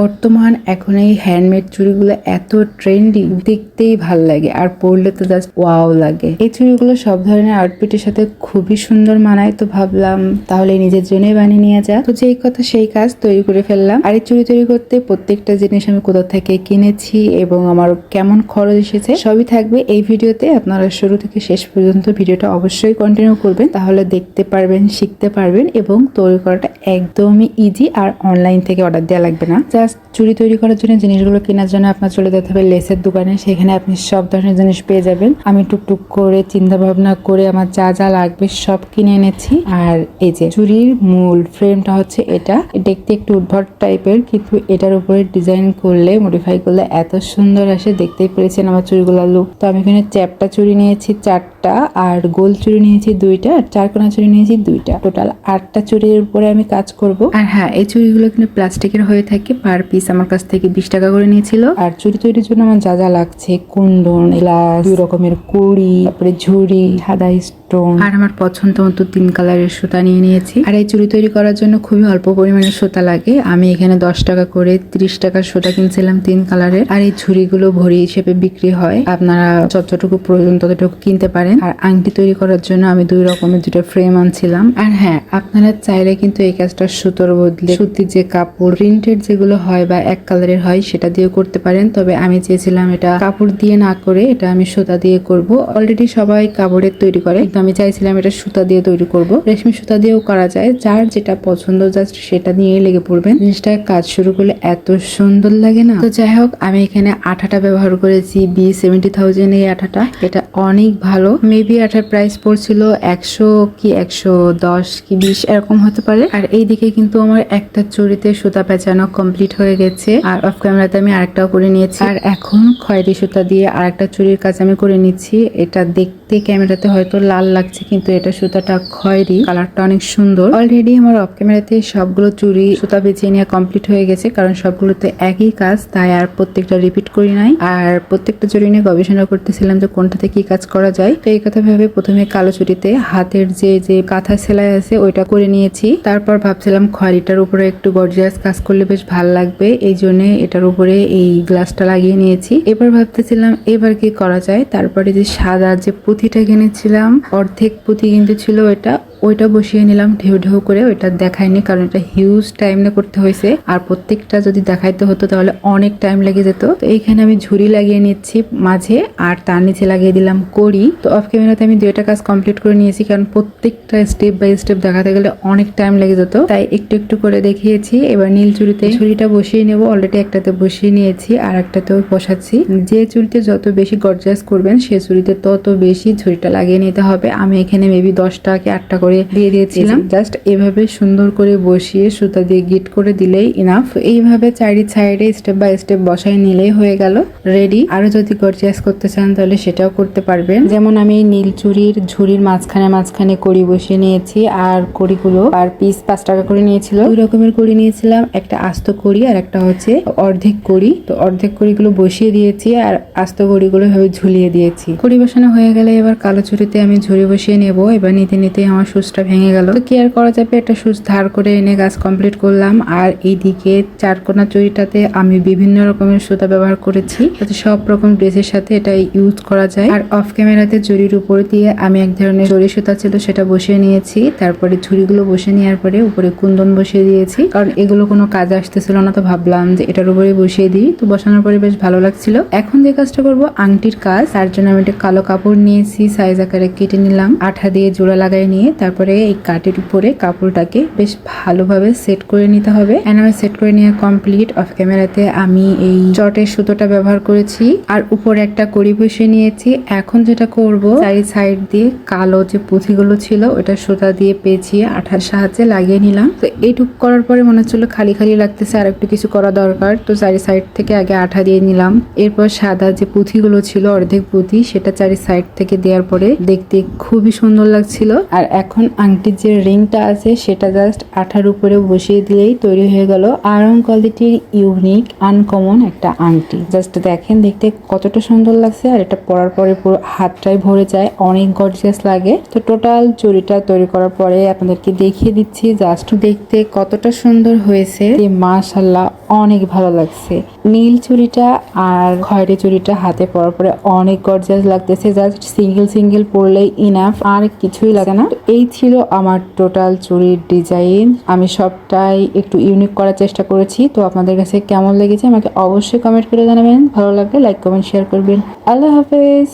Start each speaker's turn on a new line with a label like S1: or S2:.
S1: বর্তমান এখন এই হ্যান্ডমেড চুড়িগুলো এত ট্রেন্ডি দেখতেই ভালো লাগে। আর পরলে তো জাস্ট ওয়াও লাগে। এই চুড়িগুলো সব ধরনের আউটফিটের সাথে খুবই সুন্দর মানায়, তো ভাবলাম তাহলে নিজের জন্যই বানিয়ে নিয়ে যা তো যেই কথা সেই কাজ তৈরি করে ফেললাম। আর এই চুড়ি তৈরি করতে প্রত্যেকটা জিনিস আমি কোথা থেকে কিনেছি এবং আমার কেমন খরচ এসেছে সবই থাকবে এই ভিডিওতে। আপনারা শুরু থেকে শেষ পর্যন্ত ভিডিওটা অবশ্যই কন্টিনিউ করবেন, তাহলে দেখতে পারবেন, শিখতে পারবেন এবং তৈরি করাটা একদমই ইজি আর অনলাইন থেকে অর্ডার দেওয়া লাগবে না। জাস্ট চুড়ি তৈরি করার জন্য জিনিসগুলো কেনার জন্য আপনার চলে যেতে হবে লেসের দোকানে। সেখানে আপনি সব ধরনের জিনিস পেয়ে যাবেন। আমি টুকটুক করে চিন্তা ভাবনা করে আমার যা যা লাগবে সব কিনে এনেছি। আর এই যে চুড়ির মূল ফ্রেমটা হচ্ছে এটা। দেখতে একটু উদ্ভট টাইপের কিন্তু এটার উপরে ডিজাইন করলে মডিফাই করলে এত সুন্দর আসে। দেখতেই পেরেছেন আমার চুড়িগুলোর লুক তো আমি এখানে চ্যাপটা চুড়ি নিয়েছি, চারটা। আর গোল চুড়ি নিয়েছি দুইটা, আর চারকোনা চুড়ি নিয়েছি দুইটা। টোটাল আটটা চুড়ির উপরে আমি কাজ করব। আর হ্যাঁ এই চুড়িগুলো কিন্তু প্লাস্টিকের হয়ে থাকে পার পিস আমার কাছ থেকে বিশ টাকা করে নিয়েছিল। আর চুরি তৈরির জন্য আমার যা যা লাগছে কুন্ডন এলাচ, দুই রকমের কুড়ি, তারপরে ঝুড়ি, সাদা স্টোন আর আমার পছন্দ মতো তিন কালারের সুতা নিয়ে নিয়েছি। আর এই চুড়ি তৈরি করার জন্য খুবই অল্প পরিমাণে সুতা লাগে। আমি এখানে দশ টাকা করে ত্রিশ টাকার সুতা কিনছিলাম তিন কালারের আর এই ঝুড়িগুলো ভরি হিসেবে বিক্রি হয়। আপনারা যতটুকু প্রয়োজন ততটুকু কিনতে পারেন। আর আংটি তৈরি করার জন্য আমি দুই রকমের দুটো ফ্রেম আনছিলাম। আর হ্যাঁ আপনারা চাইলে কিন্তু এই কাজটা সুতোর বদলে সুতির যে কাপড় প্রিন্টেড যেগুলো হয় বা এক কালারের হয় সেটা দিয়েও করতে পারেন। তবে আমি চেয়েছিলাম এটা কাপড় দিয়ে না করে এটা আমি সুতা দিয়ে করব। অলরেডি সবাই কাপড়ের তৈরি করে। কিন্তু আমি চাইছিলাম এটা সুতা দিয়ে তৈরি করব। রেশমি সুতা দিয়েও করা যায়। যার যেটা পছন্দ জাস্ট সেটা নিয়েই লেগে পড়বেন। জিনিসটা কাজ শুরু করলে এত সুন্দর লাগে না। তো যাই হোক, আমি এখানে আঠাটা ব্যবহার করেছি বি সেভেন্টি থাউজেন্ড এই আঠাটা। এটা অনেক ভালো। মেবি আঠার প্রাইস পড়ছিল একশো কি, একশো দশ কি, বিশ, এরকম হতে পারে। আর এই দিকে কিন্তু আমার একটা চুরিতে সুতা পেঁচানো কমপ্লিট হয়ে গেছে। আর অফ ক্যামেরাতে আমি আরেকটাও করে নিয়েছি। আর এখন খয়েরি সুতা দিয়ে আরেকটা চুরির কাজ আমি করে নিচ্ছি। এটা দেখতে ক্যামেরাতে হয়তো লাল লাগছে, কিন্তু এটা সুতাটা খয়েরি, কালারটা অনেক সুন্দর। অলরেডি আমার অফ ক্যামেরাতে সবগুলো চুরি সুতা বেছে নেওয়া কমপ্লিট হয়ে গেছে, কারণ সবগুলোতে একই কাজ, তাই আর প্রত্যেকটা রিপিট করি নাই। আর প্রত্যেকটা চুড়ি নিয়ে গবেষণা করতেছিলাম যে কোনটাতে কি কাজ করা যায়। তো এই কথা ভেবে প্রথমে কালো চুরিতে হাতের যে যে কাঁথা সেলাই আছে, ওইটা করে নিয়েছি। তারপর ভাবছিলাম খয়েরিটার উপরে একটু গর্জিয়াস কাজ করলে বেশ ভালো লাগবে, এই জন্য এটার উপরে এই গ্লাসটা লাগিয়ে নিয়েছি। এবার ভাবতেছিলাম এবার কি করা যায়, তারপরে যে সাদা যে পুঁথিটা কিনেছিলাম অর্ধেক পুঁথি কিন্তু ছিল এটা। ওইটা বসিয়ে নিলাম ঢেউ ঢেউ করে, ওইটা দেখায়নি কারণ এটা হিউজ টাইম না করতে হয়েছে। আর প্রত্যেকটা যদি দেখাইতে হতো তাহলে অনেক টাইম লেগে যেত। তো এইখানে আমি ঝুড়ি লাগিয়ে নিচ্ছি মাঝে আর তার নিচে লাগিয়ে দিলাম করি তো অফ ক্যামেরাতে আমি দুইটা কাজ কমপ্লিট করে নিয়েছি কারণ প্রত্যেকটা স্টেপ বাই স্টেপ দেখাতে গেলে অনেক টাইম লেগে যেত। তাই একটু একটু করে দেখিয়েছি। এবার নীল চুড়িতে ঝুড়িটা বসিয়ে নেব। অলরেডি একটাতে বসিয়ে নিয়েছি আর একটাতেও বসাচ্ছি। যে চুড়িতে যত বেশি গর্জাস করবেন, সে চুড়িতে তত বেশি ঝুড়িটা লাগিয়ে নিতে হবে। আমি এখানে মেবি দশটা কি আটটা করে দিয়ে দিয়েছিলাম। জাস্ট এভাবে সুন্দর করে বসিয়ে সুতা দিয়ে গিট করে দিলেই ইনাফ এইভাবে চারি সাইডে স্টেপ বাই স্টেপ বসায় নিলেই হয়ে গেল। রেডি আরও যদি গর্জিয়াস করতে চান তাহলে সেটাও করতে পারবেন। যেমন আমি এই নীল চুরির ঝুড়ির মাঝখানে মাঝখানে কড়ি বসিয়ে নিয়েছি আর কড়িগুলো আর পিস পাঁচ টাকা করে নিয়েছিল। দুই রকমের কড়ি নিয়েছিলাম একটা আস্ত কড়ি আর একটা হচ্ছে অর্ধেক কড়ি। তো অর্ধেক কড়িগুলো বসিয়ে দিয়েছি আর আস্ত কড়িগুলো ভাবে ঝুলিয়ে দিয়েছি। কড়ি বসানো হয়ে গেলে এবার কালো চুরিতে আমি ঝুড়ি বসিয়ে নেব। এবার নিতে নিতে আমার সুচটা ভেঙে গেল। তো কি আর করা যাবে? একটা সুচ ধার করে এনে গাছ কমপ্লিট করলাম। আর এইদিকে চারকোনা চুরিটাতে আমি বিভিন্ন রকমের সুতা ব্যবহার করেছি। যাতে সব রকম ড্রেসের সাথে এটা ইউজ করা যায়। আর অফ ক্যামেরাতে জরির উপরে দিয়ে আমি এক ধরনের জরি সুতা ছিল সেটা বসিয়ে নিয়েছি। তারপরে ঝুড়িগুলো বসে নেওয়ার পরে উপরে কুন্দন বসিয়ে দিয়েছি। কারণ এগুলো কোনো কাজে আসতেছিল না, তো ভাবলাম যে এটার উপরে বসিয়ে দিই। তো বসানোর পরে বেশ ভালো লাগছিল। এখন যে কাজটা করব, আংটির কাজ। তার জন্য আমি একটা কালো কাপড় নিয়েছি সাইজ আকারে কেটে নিলাম। আঠা দিয়ে জোড়া লাগাই নিয়ে তারপরে এই কাঠের উপরে কাপড়টাকে বেশ ভালোভাবে সেট করে নিতে হবে। আমি সেট করে নেওয়া কমপ্লিট অফ ক্যামেরাতে আমি এই চটের সুতোটা ব্যবহার করেছি। আর উপরে একটা কড়ি বসিয়ে নিয়েছি। এখন যেটা করব, চারি সাইড দিয়ে কালো যে পুঁথিগুলো ছিল, ওটা সুতা দিয়ে পেঁচিয়ে আঠার সাহায্যে লাগিয়ে নিলাম। তো এইটুক করার পরে মনে হচ্ছিল খালি খালি লাগতেছে, আর একটু কিছু করা দরকার। তো চারি সাইড থেকে আগে আঠা দিয়ে নিলাম। এরপর সাদা যে পুঁথিগুলো ছিল, অর্ধেক পুঁথি, সেটা চারি সাইড থেকে দেওয়ার পরে দেখতে খুবই সুন্দর লাগছিল। আর এখন এখন আংটির যে রিংটা আছে, সেটা জাস্ট আঠার উপরে বসিয়ে দিলেই তৈরি হয়ে গেল আয়রন কোয়ালিটির ইউনিক আনকমন একটা আংটি। জাস্ট দেখেন দেখতে কতটা সুন্দর লাগছে আর এটা পরার পরে পুরো হাতটাই ভরে যায়, অনেক গর্জিয়াস লাগে। তো টোটাল চুরিটা তৈরি করার পরে আপনাদেরকে দেখিয়ে দিচ্ছি জাস্ট দেখতে কতটা সুন্দর হয়েছে। যে মাশাল্লাহ অনেক ভালো লাগছে। নীল চুরিটা আর খয়েরি চুরিটা হাতে পরার পরে অনেক গর্জিয়াস লাগতেছে। জাস্ট সিঙ্গেল সিঙ্গেল পরলেই ইনাফ আর কিছুই লাগে না। এই ছিল আমার টোটাল চুরির ডিজাইন আমি সবটাই একটু ইউনিক করার চেষ্টা করেছি। তো আপনাদের কাছে কেমন লেগেছে আমাকে অবশ্যই কমেন্ট করে জানাবেন। ভালো লাগলে লাইক কমেন্ট শেয়ার করবেন। আল্লাহ হাফেজ।